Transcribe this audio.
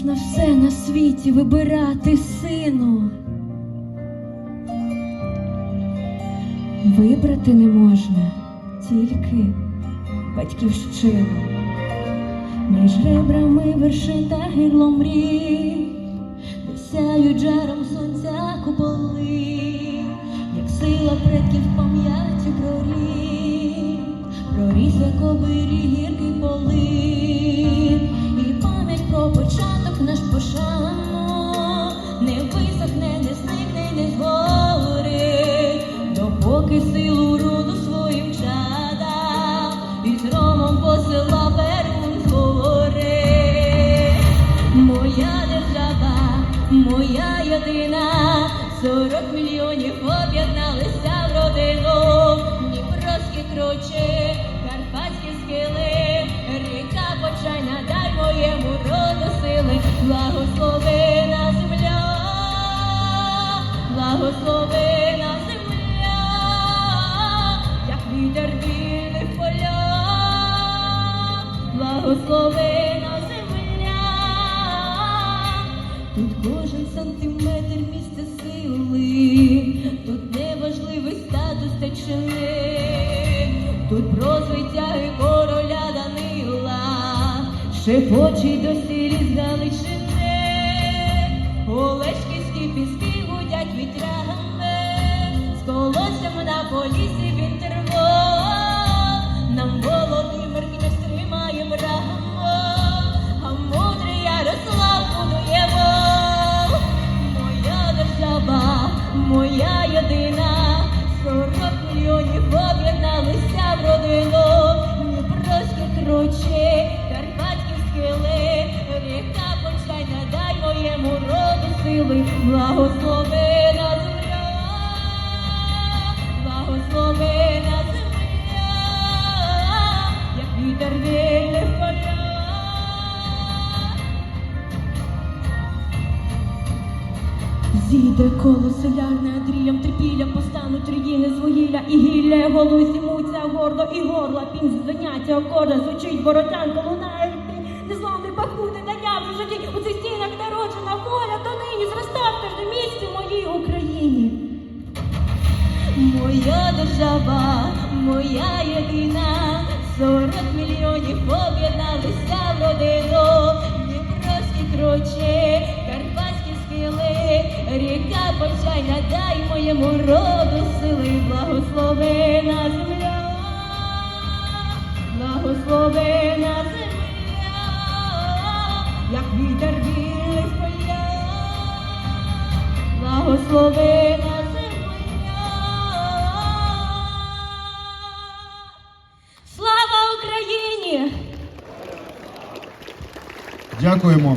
Можна все на світі вибирати, сину. Вибрати не можна тільки батьківщину. Між ребрами вершин та гирлом мрій, де сяють жаром сонця куполи, як сила предків пам'яттю прорік, проріс кобирі гірки допоки силу роду своїм чадам і з ромом посила Перун згори. Моя держава, моя єдина, сорок мільйонів об'єдналися в родину, благословена земля, тут кожен сантиметр місце сили, тут неважливий статус та чини, тут про звитяги короля Данила, шепочуть до сірі з Олешківські піски гудять вітрями, з колоссям на полісі моя єдина, сорок мільйонів об'єдналися в родину, Дніпровські кручі, карпатські схили, ріка почай, надай моєму роду сили, благословена Зійде коло селяни Андріям трипілля, постануть руїни з вугілля і гілля, голу зімуться гордо і горла, пінь заняття окорда, звучить. Боротянка, лунає пінь, незламний бахнути, дання в житті, у цих стінах народжена воля, то нині зроста в місці моїй Україні. Моя держава, моя єдина, сорок мільйонів об'єдналися в родину, моєму роду сили, благословена земля, благословена земля, як вітер вільних поля, благословена земля. Слава Україні! Дякуємо.